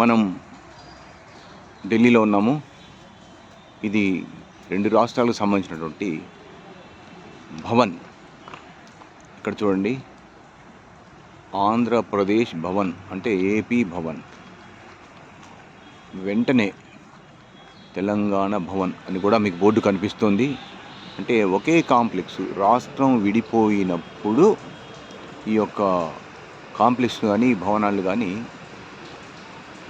మనం ఢిల్లీలో ఉన్నాము. ఇది రెండు రాష్ట్రాలకు సంబంధించినటువంటి భవన్. ఇక్కడ చూడండి. ఆంధ్రప్రదేశ్ భవన్ అంటే ఏపీ భవన్. వెంటనే తెలంగాణ భవన్ అని కూడా మీకు బోర్డు కనిపిస్తుంది. అంటే ఒకే కాంప్లెక్స్ రాష్ట్రం విడిపోయినప్పుడు ఈ యొక్క కాంప్లెక్స్ కానీ భవనాలు కానీ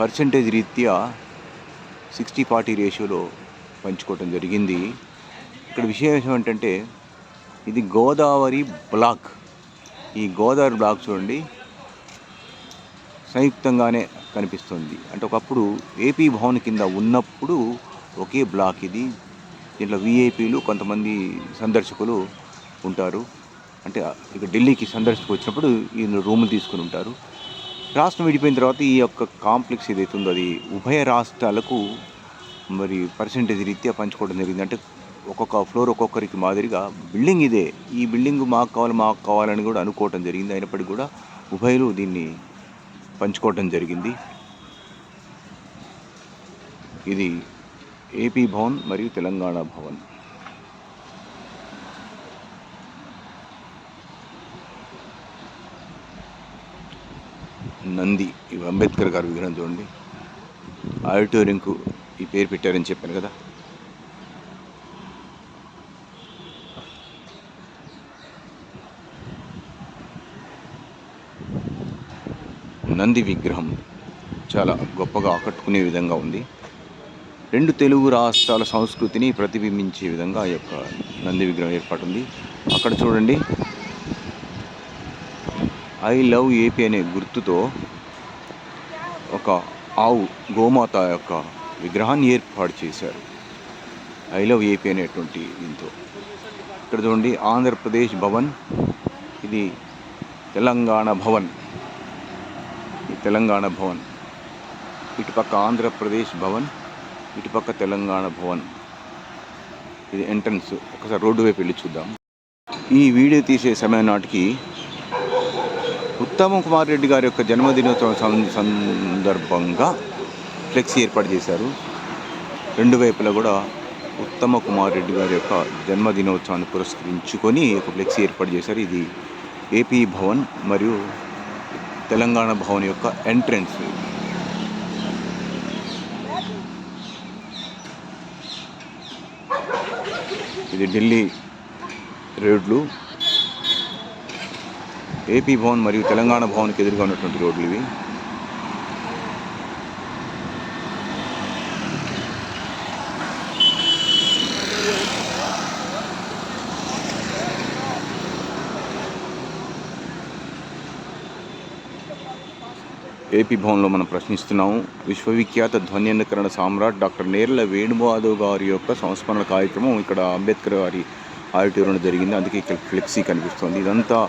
పర్సంటేజ్ రీత్యా సిక్స్టీ ఫార్టీ రేషియోలో పంచుకోవటం జరిగింది. ఇక్కడ విషయం ఏంటంటే ఇది గోదావరి బ్లాక్. ఈ గోదావరి బ్లాక్ చూడండి. సంయుక్తంగానే కనిపిస్తుంది. అంటే ఒకప్పుడు ఏపీ భవన్ కింద ఉన్నప్పుడు ఒకే బ్లాక్ ఇది. దీంట్లో విఐపీలు కొంతమంది సందర్శకులు ఉంటారు. అంటే ఇక ఢిల్లీకి సందర్శకు వచ్చినప్పుడు ఈ రూములు తీసుకుని ఉంటారు. రాష్ట్రం విడిపోయిన తర్వాత ఈ యొక్క కాంప్లెక్స్ ఏదైతే ఉందో అది ఉభయ రాష్ట్రాలకు మరి పర్సంటేజ్ రీత్యా పంచుకోవడం జరిగింది. అంటే ఒక్కొక్క ఫ్లోర్ ఒక్కొక్కరికి మాదిరిగా బిల్డింగ్ ఇదే. ఈ బిల్డింగ్ మాకు కావాలి మాకు కావాలని కూడా అనుకోవటం జరిగింది. అయినప్పటికీ కూడా ఉభయలు దీన్ని పంచుకోవటం జరిగింది. ఇది ఏపీ భవన్ మరియు తెలంగాణ భవన్. నంది ఇవి అంబేద్కర్ గారి విగ్రహం చూడండి. ఆడిటోరియంకు ఈ పేరు పెట్టారని చెప్పాను కదా. నంది విగ్రహం చాలా గొప్పగా ఆకట్టుకునే విధంగా ఉంది. రెండు తెలుగు రాష్ట్రాల సంస్కృతిని ప్రతిబింబించే విధంగా ఈ యొక్క నంది విగ్రహం ఏర్పాటు ఉంది. అక్కడ చూడండి. ఐ లవ్ ఏపీ అనే గుర్తుతో ఒక ఆవు గోమాత యొక్క విగ్రహాన్ని ఏర్పాటు చేశారు. ఐ లవ్ ఏపీ అనేటువంటి దీంతో. ఇక్కడ చూడండి ఆంధ్రప్రదేశ్ భవన్ ఇది తెలంగాణ భవన్. ఈ తెలంగాణ భవన్. ఇటుపక్క ఆంధ్రప్రదేశ్ భవన్ ఇటుపక్క తెలంగాణ భవన్. ఇది ఎంట్రన్స్. ఒకసారి రోడ్డు వైపు వెళ్ళి చూద్దాం. ఈ వీడియో తీసే సమయం నాటికి ఉత్తమ్ కుమార్ రెడ్డి గారి యొక్క జన్మదినోత్సవం సందర్భంగా ఫ్లెక్సీ ఏర్పాటు చేశారు. రెండు వైపులా కూడా ఉత్తమ కుమార్ రెడ్డి గారి యొక్క జన్మదినోత్సవాన్ని పురస్కరించుకొని ఒక ఫ్లెక్సీ ఏర్పాటు చేశారు. ఇది ఏపీ భవన్ మరియు తెలంగాణ భవన్ యొక్క ఎంట్రన్స్. ఇది ఢిల్లీ రోడ్లు. ఏపీ భవన్ మరియు తెలంగాణ భవన్కి ఎదురుగా ఉన్నటువంటి రోడ్లు ఇవి. ఏపీ భవన్లో మనం ప్రశ్నిస్తున్నాము విశ్వవిఖ్యాత ధ్వన్యకరణ సామ్రాట్ డాక్టర్ నేర్ల వేణుమాధవ్ గారి యొక్క సంస్మరణ కార్యక్రమం ఇక్కడ అంబేద్కర్ గారి ఆడిటోరియంలో జరిగింది. అందుకే ఇక్కడ ఫ్లెక్సీ కనిపిస్తుంది. ఇదంతా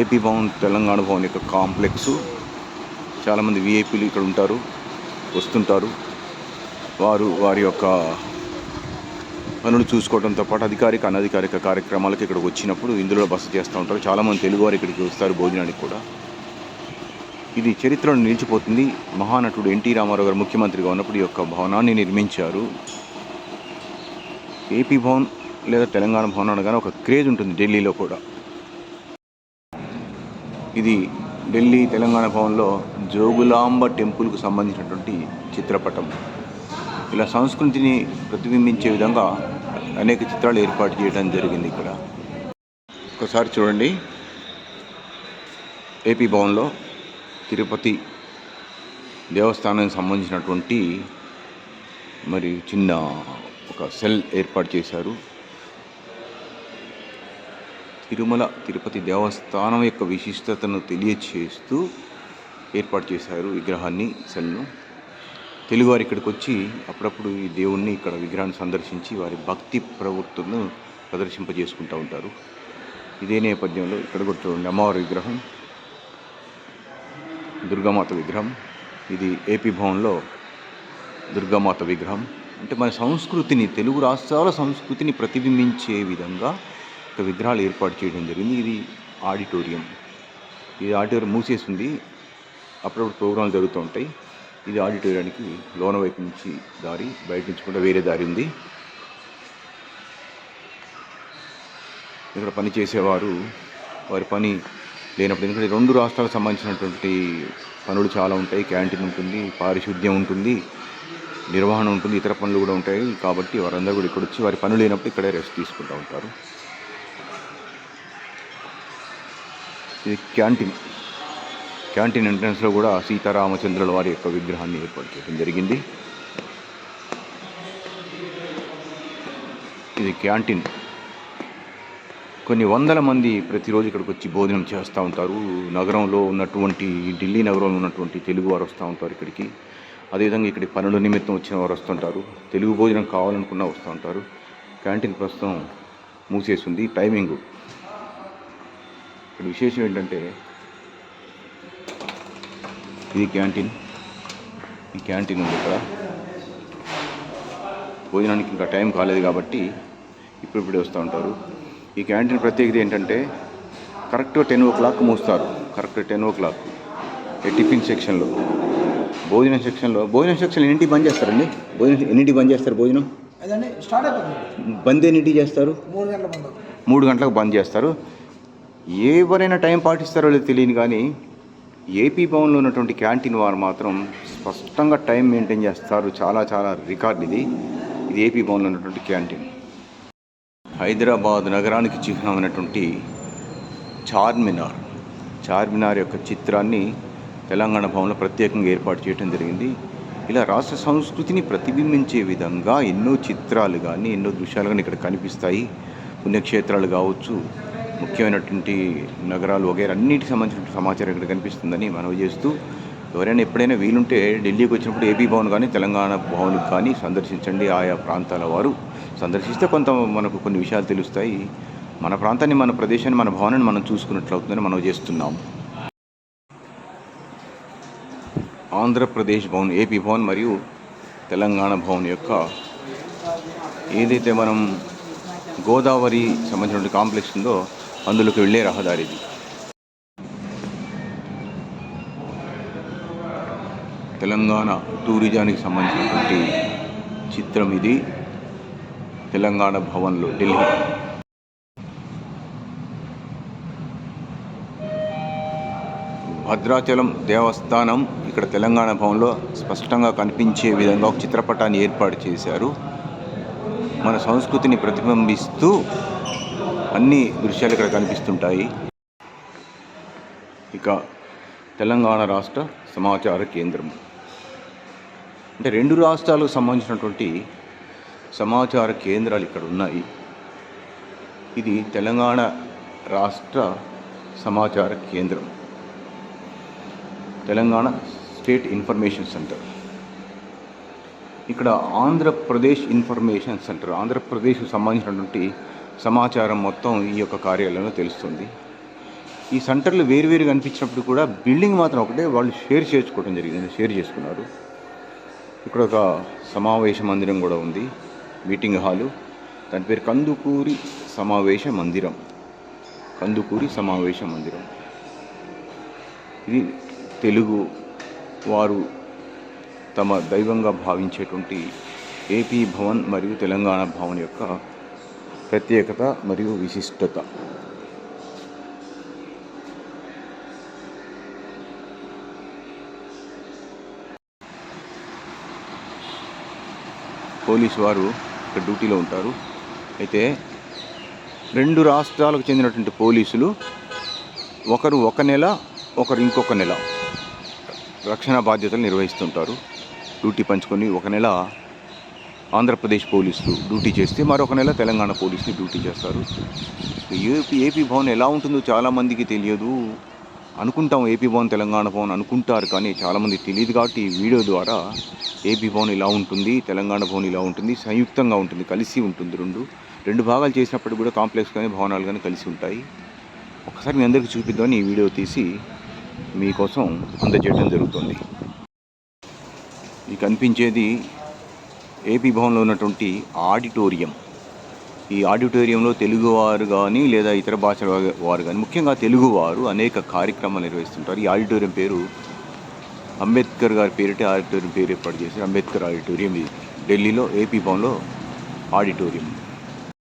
ఏపీ భవన్ తెలంగాణ భవన్ యొక్క కాంప్లెక్స్. చాలామంది విఐపీలు ఇక్కడ ఉంటారు వస్తుంటారు. వారు వారి యొక్క పనులు చూసుకోవడంతో పాటు అధికారిక అనధికారిక కార్యక్రమాలకు ఇక్కడికి వచ్చినప్పుడు ఇందులో బస చేస్తూ ఉంటారు. చాలామంది తెలుగువారు ఇక్కడికి వస్తారు భోజనానికి కూడా. ఇది చరిత్రలో నిలిచిపోతుంది. మహానటుడు ఎన్టీ రామారావు గారు ముఖ్యమంత్రిగా ఉన్నప్పుడు ఈ యొక్క భవనాన్ని నిర్మించారు. ఏపీ భవన్ లేదా తెలంగాణ భవన్ అనగానే ఒక క్రేజ్ ఉంటుంది ఢిల్లీలో కూడా. ఇది ఢిల్లీ తెలంగాణ భవన్లో జోగులాంబ టెంపుల్కు సంబంధించినటువంటి చిత్రపటం. ఇలా సంస్కృతిని ప్రతిబింబించే విధంగా అనేక చిత్రాలు ఏర్పాటు చేయడం జరిగింది ఇక్కడ. ఒకసారి చూడండి. ఏపీ భవన్లో తిరుపతి దేవస్థానానికి సంబంధించినటువంటి మరి చిన్న ఒక సెల్ ఏర్పాటు చేశారు. తిరుమల తిరుపతి దేవస్థానం యొక్క విశిష్టతను తెలియచేస్తూ ఏర్పాటు చేశారు విగ్రహాన్ని సెల్ను తెలుగువారు ఇక్కడికి వచ్చి అప్పుడప్పుడు ఈ దేవుణ్ణి ఇక్కడ విగ్రహాన్ని సందర్శించి వారి భక్తి ప్రవృత్తులను ప్రదర్శింపజేసుకుంటూ ఉంటారు. ఇదే నేపథ్యంలో ఇక్కడ కూడా చూడండి అమ్మవారి విగ్రహం దుర్గామాత విగ్రహం ఇది ఏపీ భవన్లో దుర్గామాత విగ్రహం. అంటే మన సంస్కృతిని తెలుగు రాష్ట్రాల సంస్కృతిని ప్రతిబింబించే విధంగా ఒక విగ్రహాలు ఏర్పాటు చేయడం జరిగింది. ఇది ఆడిటోరియం. ఇది ఆడిటోరియం మూసేసింది అప్పుడప్పుడు ప్రోగ్రాంలు జరుగుతూ ఉంటాయి. ఇది ఆడిటోరియానికి లోన వైపు నుంచి దారి బయట నుంచి కూడా వేరే దారి ఉంది. ఇక్కడ పని చేసేవారు వారి పని లేనప్పుడు ఎందుకంటే రెండు రాష్ట్రాలకు సంబంధించినటువంటి పనులు చాలా ఉంటాయి. క్యాంటీన్ ఉంటుంది పారిశుద్ధ్యం ఉంటుంది నిర్వహణ ఉంటుంది ఇతర పనులు కూడా ఉంటాయి. కాబట్టి వారందరూ కూడా ఇక్కడ వచ్చి వారి పనులు లేనప్పుడు ఇక్కడే రెస్ట్ తీసుకుంటూ ఉంటారు. ఇది క్యాంటీన్. క్యాంటీన్ ఎంట్రన్స్లో కూడా సీతారామచంద్రుల వారి యొక్క విగ్రహాన్ని ఏర్పాటు చేయడం జరిగింది. ఇది క్యాంటీన్. కొన్ని వందల మంది ప్రతిరోజు ఇక్కడికి వచ్చి భోజనం చేస్తూ ఉంటారు. నగరంలో ఉన్నటువంటి ఢిల్లీ నగరంలో ఉన్నటువంటి తెలుగు వారు వస్తూ ఉంటారు ఇక్కడికి. అదేవిధంగా ఇక్కడికి పనుల నిమిత్తం వచ్చిన వారు వస్తుంటారు తెలుగు భోజనం కావాలనుకున్నా వస్తూ ఉంటారు. క్యాంటీన్ ప్రస్తుతం మూసేసింది. టైమింగ్ ఇక్కడ విశేషం ఏంటంటే ఇది క్యాంటీన్. ఈ క్యాంటీన్ ఉంది ఇక్కడ. భోజనానికి ఇంకా టైం కాలేదు కాబట్టి ఇప్పుడిప్పుడే వస్తూ ఉంటారు. ఈ క్యాంటీన్ ప్రత్యేకత ఏంటంటే correct ten o'clock మూస్తారు. Correct ten o'clock. ఈ టిఫిన్ సెక్షన్లో. భోజనం సెక్షన్లో. భోజనం సెక్షన్ ఎన్నింటికి బంద్ చేస్తారండి? భోజనం ఎన్నింటికి బంద్ చేస్తారు భోజనం? బంద్ ఎన్నింటికి చేస్తారు? మూడు గంటలకు బంద్ చేస్తారు. ఎవరైనా టైం పాటిస్తారో లేదో తెలియదు కానీ ఏపీ భవన్లో ఉన్నటువంటి క్యాంటీన్ వారు మాత్రం స్పష్టంగా టైం మెయింటైన్ చేస్తారు. చాలా చాలా రికార్డ్ ఇది. ఇది ఏపీ భవన్లో ఉన్నటువంటి క్యాంటీన్. హైదరాబాద్ నగరానికి చిహ్నమైనటువంటి చార్మినార్. చార్మినార్ యొక్క చిత్రాన్ని తెలంగాణ భవన్లో ప్రత్యేకంగా ఏర్పాటు చేయడం జరిగింది. ఇలా రాష్ట్ర సంస్కృతిని ప్రతిబింబించే విధంగా ఎన్నో చిత్రాలు కానీ ఎన్నో దృశ్యాలు కానీ ఇక్కడ కనిపిస్తాయి. పుణ్యక్షేత్రాలు కావచ్చు ముఖ్యమైనటువంటి నగరాలు వగైరా అన్నిటికి సంబంధించిన సమాచారం ఇక్కడ కనిపిస్తుందని మనవి చేస్తూ ఎవరైనా ఎప్పుడైనా వీలుంటే ఢిల్లీకి వచ్చినప్పుడు ఏపీ భవన్ కానీ తెలంగాణ భవన్ కానీ సందర్శించండి. ఆయా ప్రాంతాల వారు సందర్శిస్తే కొంత మనకు కొన్ని విషయాలు తెలుస్తాయి. మన ప్రాంతాన్ని మన ప్రదేశాన్ని మన భవనాన్ని మనం చూసుకున్నట్లు అవుతుందని మనం చేస్తున్నాం. ఆంధ్రప్రదేశ్ భవన్ ఏపీ భవన్ మరియు తెలంగాణ భవన్ యొక్క ఏదైతే మనం గోదావరి సంబంధించిన కాంప్లెక్స్ ఉందో అందులోకి వెళ్ళే రహదారిది తెలంగాణ టూరిజానికి సంబంధించినటువంటి చిత్రం ఇది. తెలంగాణ భవన్లో ఢిల్లీ. భద్రాచలం దేవస్థానం ఇక్కడ తెలంగాణ భవన్లో స్పష్టంగా కనిపించే విధంగా ఒక చిత్రపటాన్ని ఏర్పాటు చేశారు. మన సంస్కృతిని ప్రతిబింబిస్తూ అన్ని దృశ్యాలు ఇక్కడ కనిపిస్తుంటాయి. ఇక తెలంగాణ రాష్ట్ర సమాచార కేంద్రం. అంటే రెండు రాష్ట్రాలకు సంబంధించినటువంటి సమాచార కేంద్రాలు ఇక్కడ ఉన్నాయి. ఇది తెలంగాణ రాష్ట్ర సమాచార కేంద్రం. Telangana state information centre. ఇక్కడ ఆంధ్రప్రదేశ్ ఇన్ఫర్మేషన్ సెంటర్ ఆంధ్రప్రదేశ్కు సంబంధించినటువంటి సమాచారం మొత్తం ఈ యొక్క కార్యాలయంలో తెలుస్తుంది. ఈ సెంటర్లు వేరువేరు కనిపించినప్పుడు కూడా బిల్డింగ్ మాత్రం ఒకటే వాళ్ళు షేర్ చేసుకోవడం జరిగింది షేర్ చేసుకున్నారు. ఇక్కడ ఒక సమావేశ మందిరం కూడా ఉంది మీటింగ్ హాలు. దాని పేరు కందుకూరి సమావేశ మందిరం. కందుకూరి సమావేశ మందిరం. ఇది తెలుగు వారు తమ దైవంగా భావించేటువంటి ఏపీ భవన్ మరియు తెలంగాణ భవన్ యొక్క ప్రత్యేకత మరియు విశిష్టత. పోలీసు వారు ఇక్కడ డ్యూటీలో ఉంటారు. అయితే రెండు రాష్ట్రాలకు చెందినటువంటి పోలీసులు ఒకరు ఒక నెల ఒకరు ఇంకొక నెల రక్షణ బాధ్యతలు నిర్వహిస్తుంటారు. డ్యూటీ పంచుకొని ఒక నెల ఆంధ్రప్రదేశ్ పోలీసులు డ్యూటీ చేస్తే మరొక నెల తెలంగాణ పోలీసులు డ్యూటీ చేస్తారు. ఏపీ ఏపీ భవన్ ఎలా ఉంటుందో చాలామందికి తెలియదు. అనుకుంటాం ఏపీ భవన్ తెలంగాణ భవన్ అనుకుంటారు కానీ చాలామంది తెలియదు కాబట్టి ఈ వీడియో ద్వారా ఏపీ భవన్ ఇలా ఉంటుంది తెలంగాణ భవన్ ఇలా ఉంటుంది సంయుక్తంగా ఉంటుంది కలిసి ఉంటుంది రెండు. రెండు భాగాలు చేసినప్పుడు కూడా కాంప్లెక్స్ కానీ భవనాలు కానీ కలిసి ఉంటాయి. ఒకసారి మీ అందరికీ చూపిద్దామని ఈ వీడియో తీసి మీకోసం అందజేయడం జరుగుతుంది. ఈ కనిపించేది ఏపీ భవన్లో ఉన్నటువంటి ఆడిటోరియం. ఈ ఆడిటోరియంలో తెలుగువారు కానీ లేదా ఇతర భాషల వారు కానీ ముఖ్యంగా తెలుగువారు అనేక కార్యక్రమాలు నిర్వహిస్తుంటారు. ఈ ఆడిటోరియం పేరు అంబేద్కర్ గారి పేరిట ఆడిటోరియం పేరు ఏర్పాటు చేశారు. అంబేద్కర్ ఆడిటోరియం ఇది. ఢిల్లీలో ఏపీ భవన్లో ఆడిటోరియం.